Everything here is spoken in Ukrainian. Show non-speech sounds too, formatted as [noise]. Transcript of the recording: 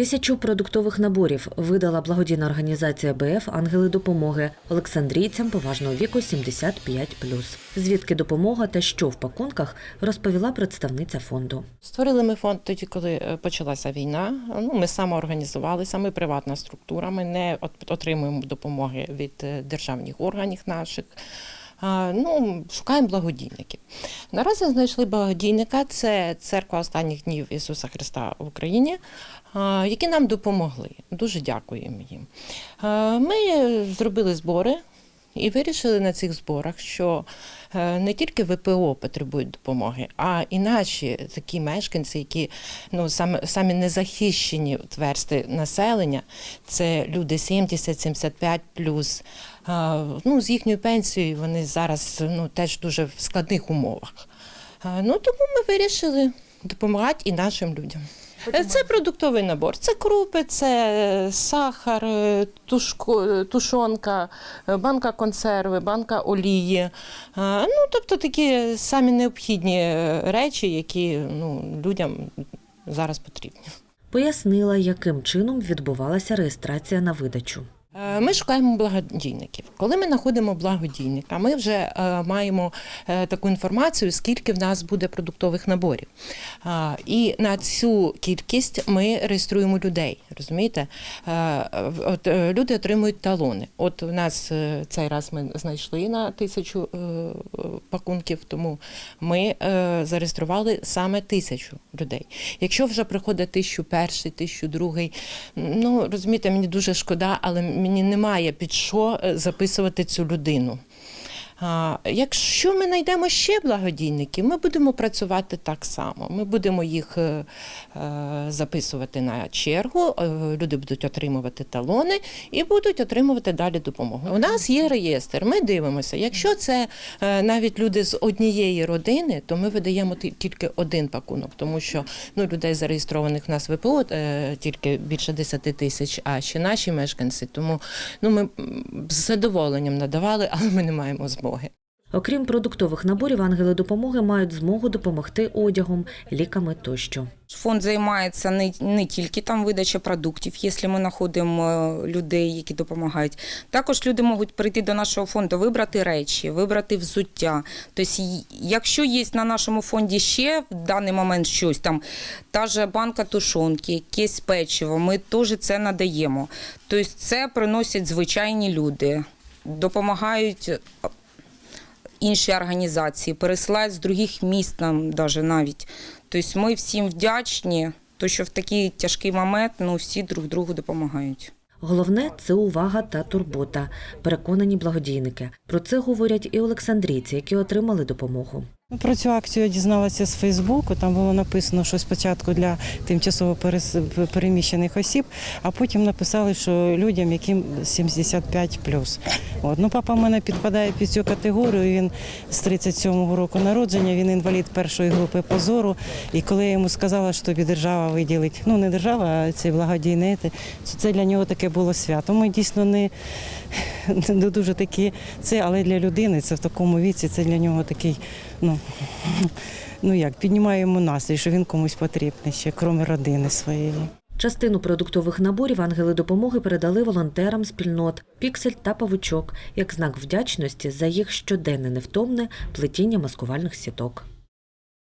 Тисячу продуктових наборів видала благодійна організація БФ Ангели допомоги Олександрійцям поважного віку 75+. Звідки допомога та що в пакунках розповіла представниця фонду. Створили ми фонд тоді, коли е, почалася війна. Ну, ми самоорганізувалися, ми приватна структура, ми не от- отримуємо допомоги від е, державних органів наших. Ну, шукаємо благодійників. Наразі знайшли благодійника, це церква останніх днів Ісуса Христа в Україні, які нам допомогли. Дуже дякуємо їм. Ми зробили збори і вирішили на цих зборах, що е, не тільки ВПО потребують допомоги, а і наші такі мешканці, які ну саме самі незахищені тверсти населення, це люди 70-75 плюс. Ну, з їхньою пенсією вони зараз ну теж дуже в складних умовах. Ну тому ми вирішили допомагати і нашим людям. Це продуктовий набор. Це крупи, це е, сахар, е, тушко, е, тушонка, банка консерви, банка олії. Ну, тобто такі самі необхідні речі, які ну, людям зараз потрібні. Пояснила, яким чином відбувалася реєстрація на видачу. Е, Ми шукаємо благодійників. Коли ми знаходимо благодійника, ми вже е, маємо е, таку інформацію, скільки в нас буде продуктових наборів. І на цю кількість ми реєструємо людей. Розумієте? Е, От е, люди отримують талони. От у нас е, цей раз ми знайшли на тисячу пакунків, тому ми зареєстрували саме тисячу людей. Якщо вже приходить тисячу перший, тисячу другий, ну розумієте, мені дуже шкода, але мені немає під що записувати цю людину. А, якщо ми знайдемо ще благодійників, ми будемо працювати так само. Ми будемо їх е, е, записувати на чергу, е, люди будуть отримувати талони і будуть отримувати далі допомогу. У нас є реєстр, ми дивимося. Якщо це навіть люди з однієї родини, то ми видаємо тільки один пакунок, тому що ну, людей зареєстрованих в нас ВПО тільки більше 10 тисяч, а ще наші мешканці. Тому ну, ми з задоволенням надавали, але ми не маємо змоги. Окрім продуктових наборів, ангели допомоги мають змогу допомогти одягом, ліками тощо. Фонд займається не, не тільки там видача продуктів, якщо ми знаходимо е, людей, які допомагають. Також люди можуть прийти до нашого фонду, вибрати речі, вибрати взуття. Тобто, якщо є на нашому фонді ще в даний момент щось, там та ж банка тушонки, якесь печиво, ми теж це надаємо. Тобто, це приносять звичайні люди, допомагають інші організації, пересилають з других міст нам даже навіть. Тобто ми всім вдячні, то що в такий тяжкий момент ну, всі друг другу допомагають. Головне це увага та турбота, переконані благодійники. Про це говорять і олександрійці, які отримали допомогу. Ну, Про цю акцію я дізналася з Фейсбуку. Там було написано, що спочатку для тимчасово переміщених осіб, а потім написали, що людям, яким 75 От. Ну, папа в мене підпадає під цю категорію. Він з 37-го року народження, він інвалід першої групи позору. І коли я йому сказала, що тобі держава виділить, ну не держава, а це, це для нього таке було свято. Ми дійсно не, не дуже такі це, але для людини це в такому віці, це для нього такий, ну, [laughs] ну як, піднімаємо настрій, що він комусь потрібний ще, крім родини своєї. Частину продуктових наборів ангели допомоги передали волонтерам спільнот Піксель та Павучок як знак вдячності за їх щоденне невтомне плетіння маскувальних сіток.